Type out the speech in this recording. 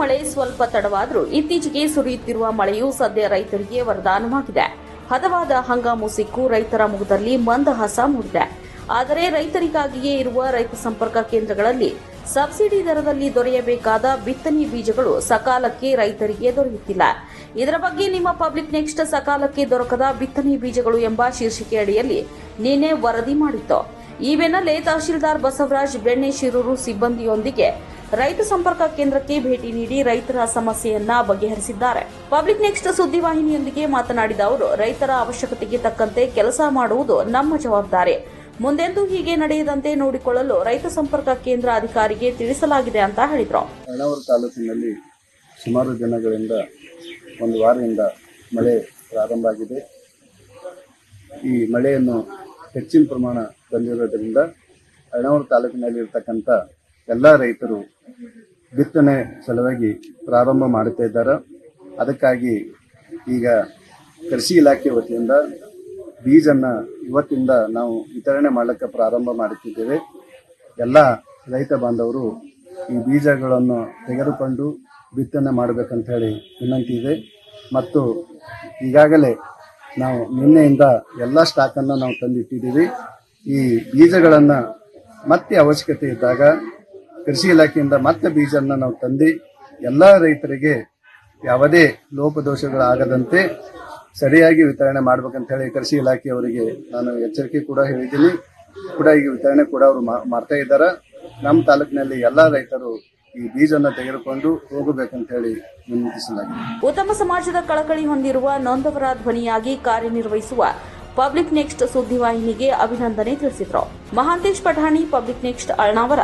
ಮಳೆ ಸ್ವಲ್ಪ ತಡವಾದರೂ ಇತ್ತೀಚೆಗೆ ಸುರಿಯುತ್ತಿರುವ ಮಳೆಯು ಸದ್ಯ ರೈತರಿಗೆ ವರದಾನವಾಗಿದೆ. ಹದವಾದ ಹಂಗಾಮು ಸಿಕ್ಕು ರೈತರ ಮುಖದಲ್ಲಿ ಮಂದಹಾಸ ಮೂಡಿದೆ. ಆದರೆ ರೈತರಿಗಾಗಿಯೇ ಇರುವ ರೈತ ಸಂಪರ್ಕ ಕೇಂದ್ರಗಳಲ್ಲಿ ಸಬ್ಸಿಡಿ ದರದಲ್ಲಿ ದೊರೆಯಬೇಕಾದ ಬಿತ್ತನೆ ಬೀಜಗಳು ಸಕಾಲಕ್ಕೆ ರೈತರಿಗೆ ದೊರೆಯುತ್ತಿಲ್ಲ. ಇದರ ಬಗ್ಗೆ ನಿಮ್ಮ ಪಬ್ಲಿಕ್ ನೆಕ್ಸ್ಟ್ ಸಕಾಲಕ್ಕೆ ದೊರಕದ ಬಿತ್ತನೆ ಬೀಜಗಳು ಎಂಬ ಶೀರ್ಷಿಕೆ ಅಡಿಯಲ್ಲಿ ನಿನ್ನೆ ವರದಿ ಮಾಡಿತ್ತು. ಈ ಬೆನ್ನಲ್ಲೇ ತಹಶೀಲ್ದಾರ್ ಬಸವರಾಜ್ ಬೆಣ್ಣೆ ಶಿರೂರು ಸಿಬ್ಬಂದಿಯೊಂದಿಗೆ ರೈತ ಸಂಪರ್ಕ ಕೇಂದ್ರಕ್ಕೆ ಭೇಟಿ ನೀಡಿ ರೈತರ ಸಮಸ್ಯೆಯನ್ನ ಬಗೆಹರಿಸಿದ್ದಾರೆ. ಪಬ್ಲಿಕ್ ನೆಕ್ಸ್ಟ್ ಸುದ್ದಿವಾಹಿನಿಯೊಂದಿಗೆ ಮಾತನಾಡಿದ ಅವರು, ರೈತರ ಅವಶ್ಯಕತೆಗೆ ತಕ್ಕಂತೆ ಕೆಲಸ ಮಾಡುವುದು ನಮ್ಮ ಜವಾಬ್ದಾರಿ. ಮುಂದೆಂದೂ ಹೀಗೆ ನಡೆಯದಂತೆ ನೋಡಿಕೊಳ್ಳಲು ರೈತ ಸಂಪರ್ಕ ಕೇಂದ್ರ ಅಧಿಕಾರಿಗೆ ತಿಳಿಸಲಾಗಿದೆ ಅಂತ ಹೇಳಿದ್ರು. ಅಣ್ಣಾವರ ತಾಲೂಕಿನಲ್ಲಿ ಸುಮಾರು ದಿನಗಳಿಂದ ಒಂದು ವಾರದಿಂದ ಮಳೆ ಪ್ರಾರಂಭ ಆಗಿದೆ. ಈ ಮಳೆಯನ್ನು ಹೆಚ್ಚಿನ ಪ್ರಮಾಣ ಬಂದಿರೋದರಿಂದ ಅಣವೂರು ತಾಲೂಕಿನಲ್ಲಿ ಇರ್ತಕ್ಕಂಥ ಎಲ್ಲ ರೈತರು ಬಿತ್ತನೆ ಸಲುವಾಗಿ ಪ್ರಾರಂಭ ಮಾಡುತ್ತಾ ಇದ್ದಾರೆ. ಅದಕ್ಕಾಗಿ ಈಗ ಕೃಷಿ ಇಲಾಖೆ ವತಿಯಿಂದ ಬೀಜನ್ನ ಇವತ್ತಿಂದ ನಾವು ವಿತರಣೆ ಮಾಡಲಿಕ್ಕೆ ಪ್ರಾರಂಭ ಮಾಡುತ್ತಿದ್ದೇವೆ. ಎಲ್ಲ ರೈತ ಬಾಂಧವರು ಈ ಬೀಜಗಳನ್ನು ತೆಗೆದುಕೊಂಡು ಬಿತ್ತನೆ ಮಾಡಬೇಕಂತ ಹೇಳಿ ವಿನಂತಿ ಇದೆ. ಮತ್ತು ಈಗಾಗಲೇ ನಾವು ನಿನ್ನೆಯಿಂದ ಎಲ್ಲ ಸ್ಟಾಕನ್ನು ನಾವು ತಂದಿಟ್ಟಿದ್ದೀವಿ. ಈ ಬೀಜಗಳನ್ನು ಮತ್ತೆ ಅವಶ್ಯಕತೆ ಇದ್ದಾಗ ಕೃಷಿ ಇಲಾಖೆಯಿಂದ ಮತ್ತೆ ಬೀಜವನ್ನು ನಾವು ತಂದು ಎಲ್ಲ ರೈತರಿಗೆ ಯಾವುದೇ ಲೋಪದೋಷಗಳಾಗದಂತೆ ಸರಿಯಾಗಿ ವಿತರಣೆ ಮಾಡ್ಬೇಕಂತ ಹೇಳಿ ಕೃಷಿ ಇಲಾಖೆಯವರಿಗೆ ನಾನು ಎಚ್ಚರಿಕೆ ಕೂಡ ಹೇಳಿದ್ದೀನಿ. ಕೂಡ ಈಗ ವಿತರಣೆ ಕೂಡ ಅವರು ಮಾಡ್ತಾ ಇದ್ದಾರೆ. ನಮ್ಮ ತಾಲೂಕಿನಲ್ಲಿ ಎಲ್ಲ ರೈತರು ಈ ಬೀಜವನ್ನು ತೆಗೆದುಕೊಂಡು ಹೋಗಬೇಕಂತ ಹೇಳಿ ವಿನಂತಿಸಲಾಗಿದೆ. ಉತ್ತಮ ಸಮಾಜದ ಕಳಕಳಿ ಹೊಂದಿರುವ ನೊಂದವರ ಧ್ವನಿಯಾಗಿ ಕಾರ್ಯನಿರ್ವಹಿಸುವ ಪಬ್ಲಿಕ್ ನೆಕ್ಸ್ಟ್ ಸುದ್ದಿವಾಹಿನಿಗೆ ಅಭಿನಂದನೆ ತಿಳಿಸಿದ್ರು. Mahantesh Pathani, public next Alnavar